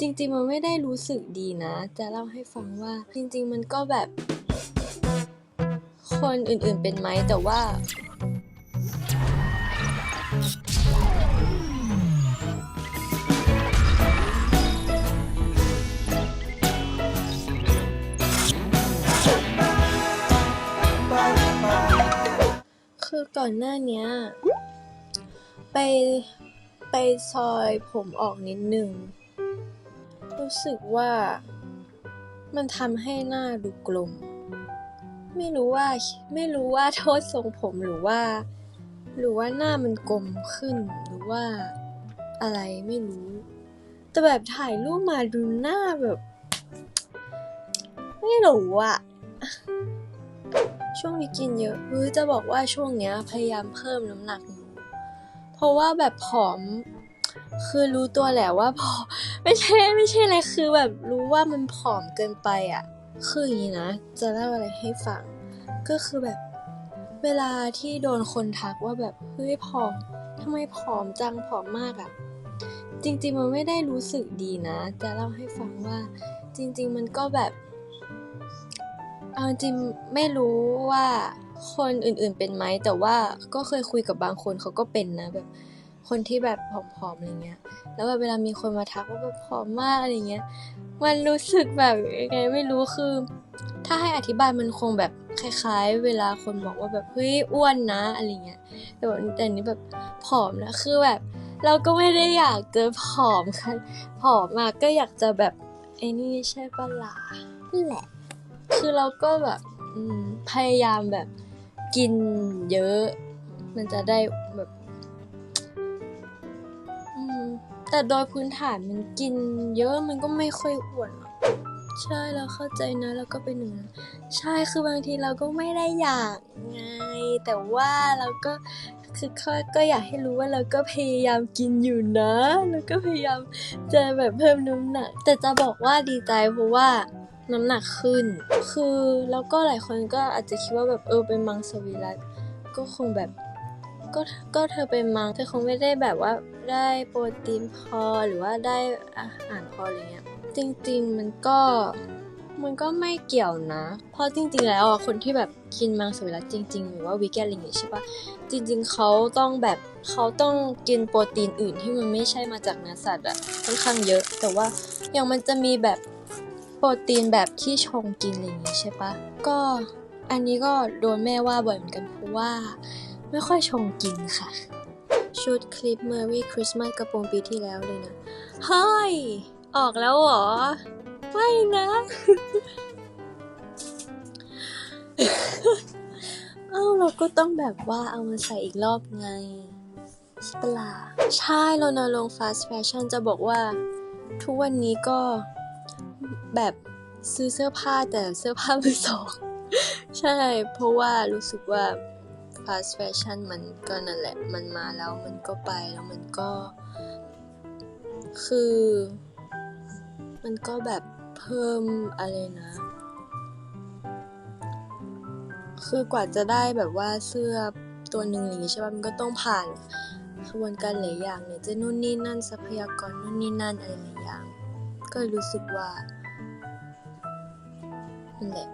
จริง ๆ มันไม่ได้รู้สึกดีนะ จะเล่าให้ฟังว่า จริง ๆ มันก็แบบ คนอื่นๆเป็นไหมแต่ว่า คือก่อนหน้าเนี้ย ไปไปซอยผมออกนิดนึง รู้สึกว่า มันทำให้หน้าดูกลม ไม่รู้ว่าไม่รู้ว่าโทษทรงผมหรือว่า หรือว่าหน้ามันกลมขึ้นหรือว่าอะไรไม่รู้ แต่แบบถ่ายรูปมาดูหน้าแบบ ไม่รู้อะช่วงนี้กินเยอะเฮ้ยจะบอกว่าช่วงเนี้ยพยายามเพิ่มน้ำหนักอยู่เพราะว่าแบบผอม คือรู้ตัวแหละว่าผอมไม่ใช่ไม่ใช่อะไรคือแบบรู้ว่ามันผอมเกินไปอะ คืออย่างนี้นะ จะเล่าอะไรให้ฟัง ก็คือแบบ เวลาที่โดนคนทักว่าแบบเฮ้ยผอมทำไมผอมจังผอมมากอะ จริงๆมันไม่ได้รู้สึกดีนะ จะเล่าให้ฟังว่า จริง ๆ มันก็แบบเอาจริงไม่รู้ว่าคนอื่นๆเป็นไหมแต่ว่าก็เคยคุยกับบางคนเขาก็เป็นนะแบบ คนที่แบบผอมๆอะไรเงี้ย แล้วแบบเวลามีคนมาทักว่าแบบผอมมากอะไรเงี้ย มันรู้สึกแบบยังไงไม่รู้คือ ถ้าให้อธิบายมันคงแบบคล้าย ๆ เวลาคนบอกว่าแบบเฮ้ยอ้วนนะอะไรเงี้ย แต่แบบแต่นี้แบบผอมนะคือแบบ เราก็ไม่ได้อยากจะผอมค่ะผอมมากก็อยากจะแบบไอ้นี่ใช่ปะล่ะนั่นแหละ คือเราก็แบบพยายามแบบกินเยอะ มันจะได้แบบ แต่โดยพื้นฐานมันกินเยอะมันก็ไม่ค่อยอ้วนหรอกใช่เราเข้าใจนะแล้วก็เป็นหนึ่งใช่คือบางทีเราก็ไม่ได้อยากไง แต่ว่าเราก็คือก็ก็อยากให้รู้ว่าเราก็พยายามกินอยู่นะแล้วก็พยายามจะแบบเพิ่มน้ำหนัก แต่จะบอกว่าดีใจเพราะว่าน้ำหนักขึ้น คือแล้วก็หลายคนก็อาจจะคิดว่าแบบเออเป็นมังสวิรัตก็คงแบบก็ก็เธอเป็นมังเธอคงไม่ได้แบบว่า ได้โปรตีนพอหรือว่าได้อาหารพออะไรเงี้ยจริง ๆ มันก็มันก็ไม่เกี่ยวนะ เพราะจริง ๆ แล้วอะคนที่แบบกินมังสวิรัตจริง ๆ หรือว่าวีแกนอะไรอย่างงี้ยใช่ปะจริง ๆเขาต้องแบบเขาต้องกินโปรตีนอื่นที่มันไม่ใช่มาจากเนื้อสัตว์อะค่อนข้างเยอะ แต่ว่าอย่างมันจะมีแบบโปรตีนแบบที่ชงกินอะไรอย่างงี้ยใช่ปะก็อันนี้ก็โดนแม่ว่าบ่อยเหมือนกันเพราะว่า ไม่ค่อยชงกินค่ะ ชุดคลิป Merry Christmas กระโปรงปีที่แล้วเลยนะ เฮ้ย ออกแล้วเหรอ ไม่นะ เอ้าเราก็ต้องแบบว่าเอามาใส่อีกรอบไงใช่ปะล่ะใช่รณรงค์ fast fashion จะบอกว่า ทุกวันนี้ก็แบบซื้อเสื้อผ้าแต่เสื้อผ้ามือสอง ใช่ เพราะว่ารู้สึกว่า fast fashion มันก็นั่นแหละ มันมาแล้วมันก็ไปแล้วมันก็ คือ มันก็แบบเพิ่มอะไรนะ คือกว่าจะได้แบบว่าเสื้อตัวหนึ่งอย่างงี้ใช่ป่ะ มันก็ต้องผ่านขบวนการหลายอย่างเนี่ยจะนู่นนี่นั่นทรัพยากรนู่นนี่นั่นอะไรหลายอย่าง ก็รู้สึกว่านั่นแหละ